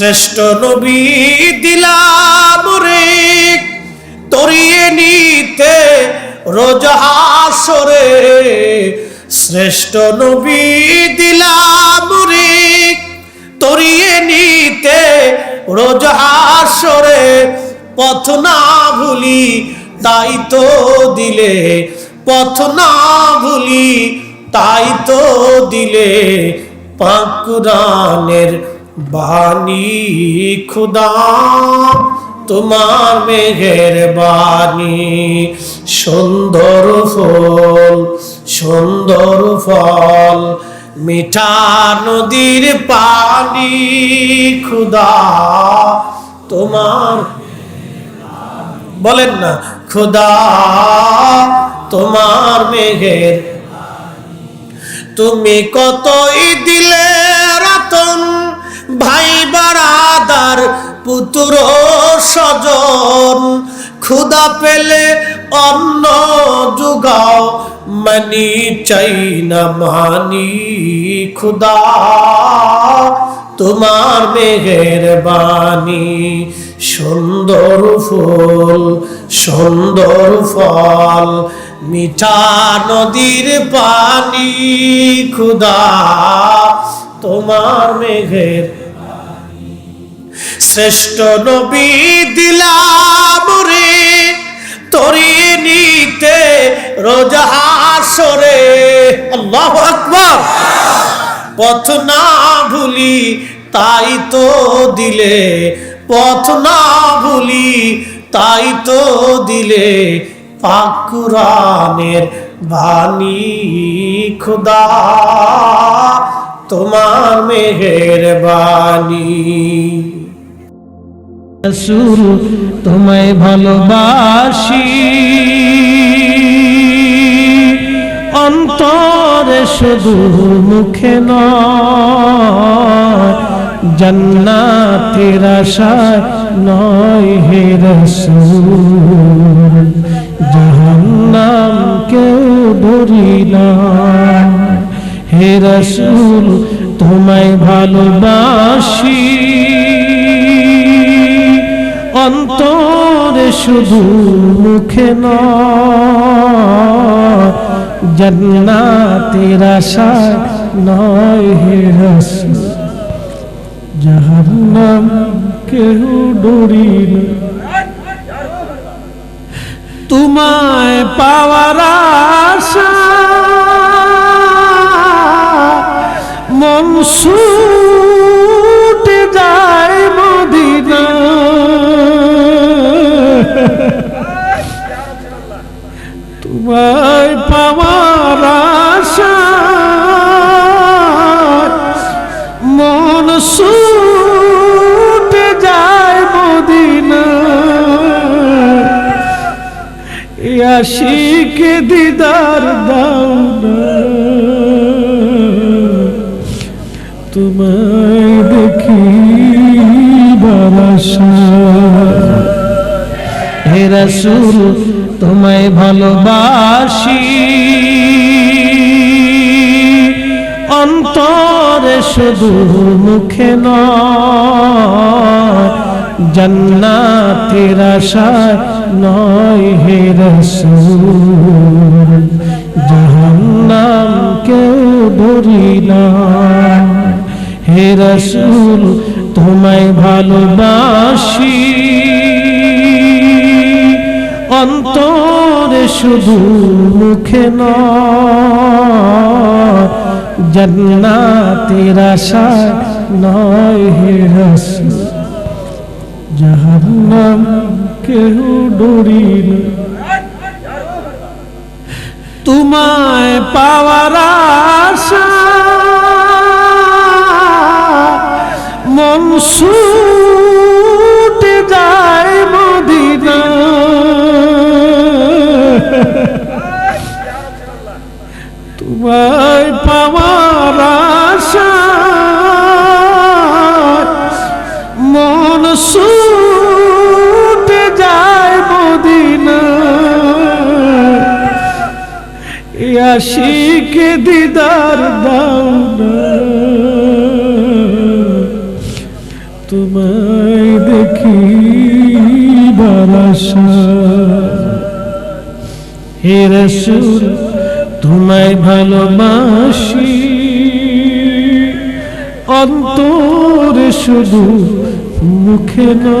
শ্রেষ্ঠ নবী দিলাম রে। তরিয়ে নিতে রোজ হাসরে। শ্রেষ্ঠ নবী দিলাম রে। তরিয়ে নিতে রোজ হাসরে। পথ না ভুলি তাই তো দিলে। পথ না ভুলি তাই তো দিলে। পাকুরানের বাণী খুদা, তোমার মেঘের বাণী সুন্দর ফল সুন্দর ফল, মিঠা নদীর পানি খুদা, তোমার বলেন না, খুদা, তোমার মেঘের তুমি কতই দিলে বারাদার পুত্র স্বজন ক্ষুদা পেলে অন্ন যুগাও, মানি চাই না মানি খুদা তোমার মেঘের বাণী সুন্দর ফুল, সুন্দর ফল, মিঠা নদীর পানি খুদা তোমার মেঘের শ্রেষ্ঠ নবী দিলাম রে তরিয়ে নিতে রোজ হাসরে আল্লাহু আকবার। পথ না ভুলি তাই তো দিলে, পথ না ভুলি তাই তো দিলে পাকুরানের বাণী, খুদা তোমার মেহের বাণী রসুল, তোমায় ভালোবাসি। অন্তরে শুধু মুখে জান্নাতের আশায় নয় হে রসুল। জাহান্নাম কেউ ধরি না। হে রসুল, তোমায় ভালোবাসি। অন্তরে শুধু মুখে জান্নাতের আশায় নয় হে রসুল। জাহান্নাম কেউ ডরি না। তোমায় পাওয়ার আশা মন আশিক দিদার দাও না। তোমায় দেখি হে রসুল, তোমায় ভালোবাসি। অন্তরে শুধু মুখে নয়, জান্নাতের আশায় নয় হে রসুল, জাহান্নাম কেউ ধরি না। হে রসুল, তোমায় ভালোবাসি। অন্তরে শুধু মুখে নয়, জান্নাতের আশায় নয় হে রসুল। জাহান্নাম কেউ ডরি তোমায় পাওয়ার আশা মন আশিক দিদার দাও তোমায় দেখি বারাসা হে রসুল তোমায় ভালোবাসি। অন্তরে শুধু মুখে না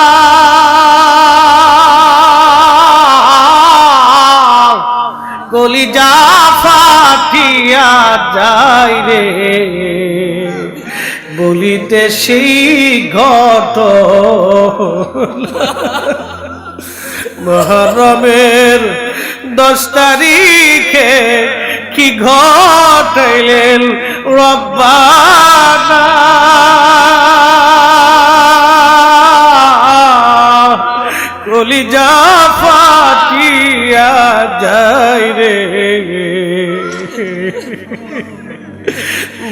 কলিজা ফাটিয়া যায় রে। বলিতে সেই ঘট মহরমের দশ তারিখে কি ঘটাইলেন রব্বানা?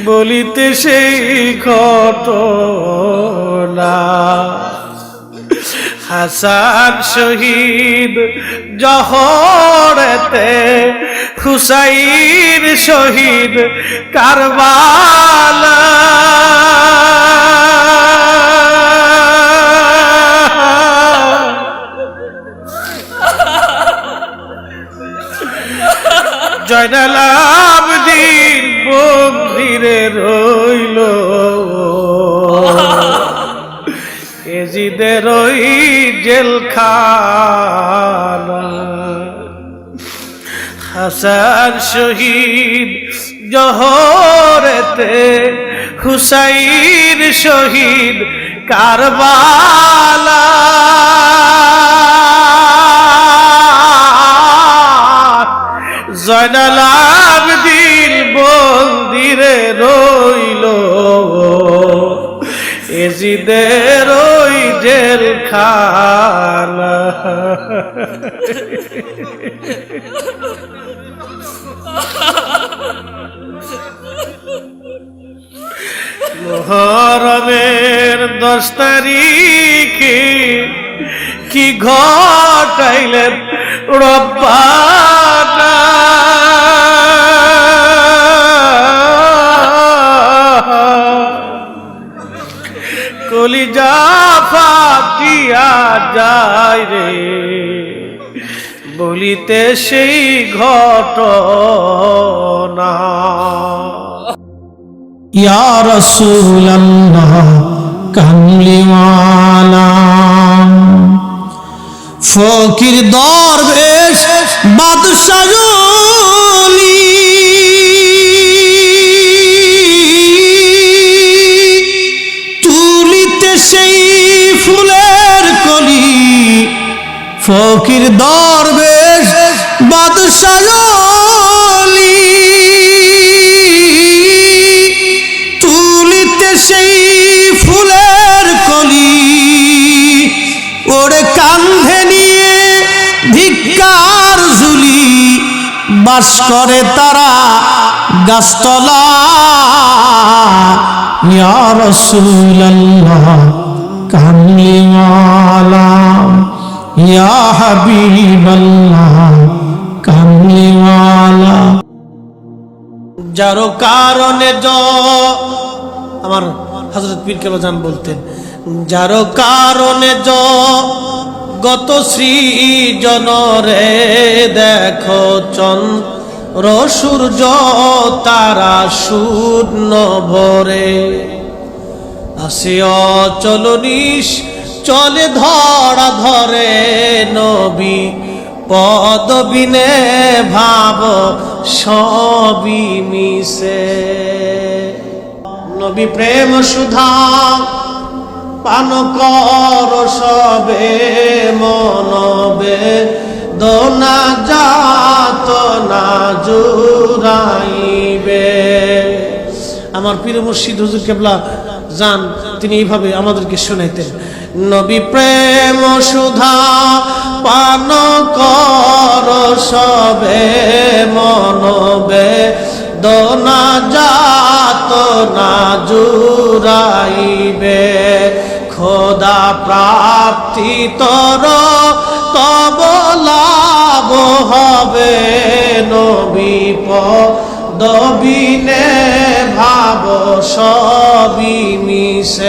বলিতে সেই ঘটনা। হাসান শহীদ জহরতে হুসাইন শহীদ কারবালা। জয়নাল বন্দিরে রইল। এজিদের ওই জেলখানা। হাসান শহীদ জহরেতে হুসাইন শহীদ কারবালা। জয়নাল বন্দিরে রইল। এজিদের ওই জেল খানা মহরমের দশ তারিখে কি ঘটাইলেন রব্বানা যায় রে। বলিতে সেই ঘটনা। ইয়া কামলিওয়ালা। ফকির দরবেশ বাদশাহলি ফকির দরবেশ বাদশাহলি। তুলিতে সেই ফুলের কলি, ওরে কান্ধে নিয়ে ভিক্ষার ঝুলি, বাস করে তারা গাছতলা। ইয়া রাসূলুল্লাহ কামলিওয়ালা ইয়া হাবিবাল্লাহ কামলিওয়ালা যারো কারণে জ, আমার হজরত পীর কেবলান বলতেন, যারো কারণে জ, গত সৃজন রে দেখো চন্দ্র সূর্য তারা শূন্য ভরে। আসে অচল নিশ চলে ধরা ধরে নবী পদবিনে ভাব সবই মিশে। নবী প্রেম সুধা পান কর সবে মনবে, দোনা যাত না জুরাইবে আমার পীর মুর্শিদ হুজুর কেবলা যান, তিনি এইভাবে আমাদেরকে শোনাইতেন। নবী প্রেম সুধা পান কর সবে মনবে, দোনা যাত না জুরাইবে খোদা প্রাপ্তি তর, তব লাভ হবে নবী দবিনে ভাব সবই মিশে।